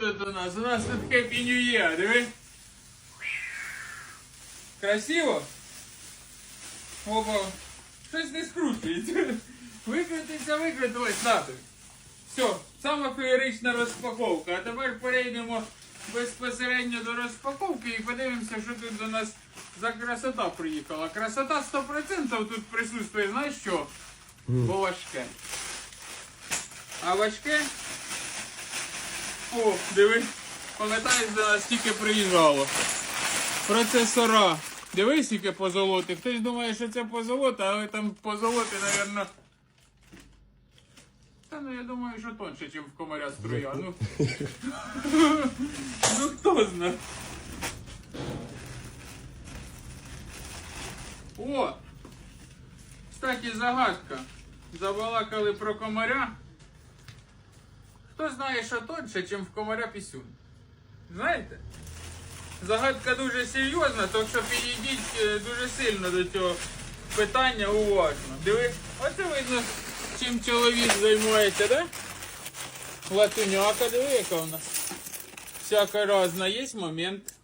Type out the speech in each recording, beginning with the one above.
У нас, у нас тут Happy New Year, диви. Красиво? Опа. Щось не скручується. Викрутиться, викрутилось, на тобі. Все, сама феєрична розпаковка. А тепер перейдемо безпосередньо до розпаковки і подивимося, що тут до нас за красота приїхала. Красота 100% тут присутствує, знаєш що? Бо важке. А важке о, диви, пам'ятаєш, до нас приїжджало. Процесора. Дивись, яке позолоти. Хтось думає, що це позолота, але там позолоти, напевно. Та ну я думаю, що тонше, ніж в комаря струя. Ну, ну хто знає. О! Кстати, загадка. Забалакали про комаря. Хто знає, що тонше, ніж в комаря пісюн? Знаєте? Загадка дуже серйозна, так що підійдіть е, дуже сильно до цього питання уважно. Диви, оце видно, чим чоловік займається, да? Латуняка, диви, яка у нас. Всяка разна, є момент.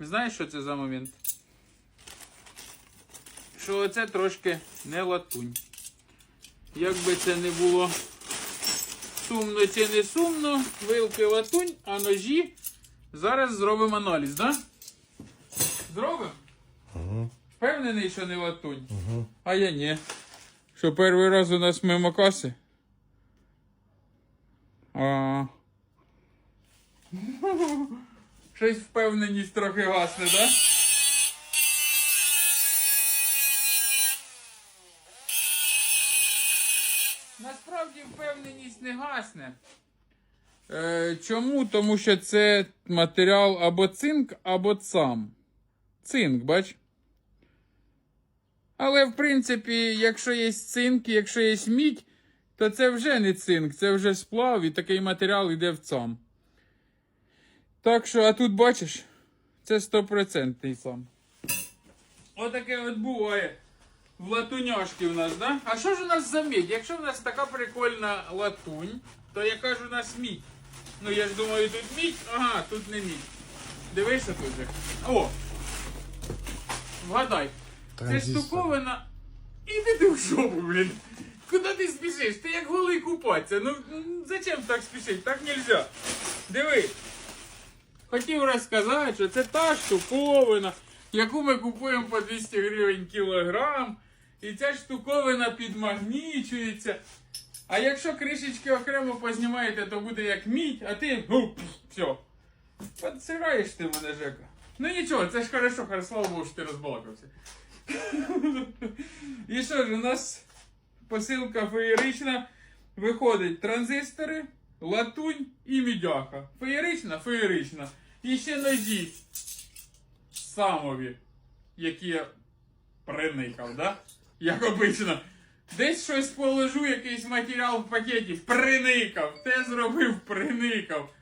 Знаєш, що це за момент? Що оце трошки не латунь. Як би це не було сумно чи не сумно, вилки латунь, а ножі. Зараз зробимо аналіз, да? Зробимо? Ага. Впевнений, що не латунь. Ага. А я ні. Що перший раз у нас мимо каси? А. Щось впевненість трохи гасне, да? Насправді впевненість не гасне. Е, чому? Тому що це матеріал або цинк, або цам. Цинк, бач? Але в принципі, якщо є цинк, якщо є мідь, то це вже не цинк, це вже сплав і такий матеріал йде в цам. Так що, а тут бачиш, це стопроцентний сам. Отаке от буває в латуняшки в нас, да? А що ж у нас за мідь? Якщо в нас така прикольна латунь, то яка ж у нас мідь? Ну я ж думаю, тут мідь, ага, тут не мідь. Дивися тут же. О! Вгадай. Це Транзистор. штуковина. Іди ти в жопу, блін. Куди ти спішиш? Ти як голий купатися. Ну м, зачем так спішити? Так нельзя. Диви. Хотів розказати, що це та штуковина, яку ми купуємо по 200 гривень кілограм. І ця штуковина підмагнічується. А якщо кришечки окремо познімаєте, то буде як мідь, а ти. Ну, все. Подсираєш ти мене, Жека. Ну нічого, це ж хорошо, хай слава Богу, що ти розбалакався. І що ж, у нас посилка феєрична. Виходить транзистори, латунь і мідяха. Феєрична, феєрична. І ще ножі самові, які я приникав, да? Як обично. Десь щось положу, якийсь матеріал в пакеті, приникав. Те зробив, приникав.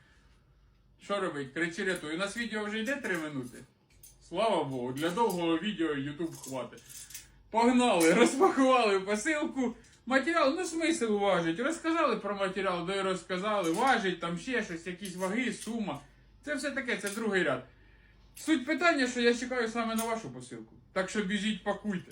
Що робить? Кричи рятуй. У нас відео вже йде 3 минути. Слава Богу, для довгого відео YouTube хватить. Погнали, розпакували посилку. Матеріал, ну смисл важить. Розказали про матеріал, да й розказали. Важить там ще щось, якісь ваги, сума. Це все таке, це другий ряд. Суть питання, що я чекаю саме на вашу посилку. Так що біжіть, пакуйте.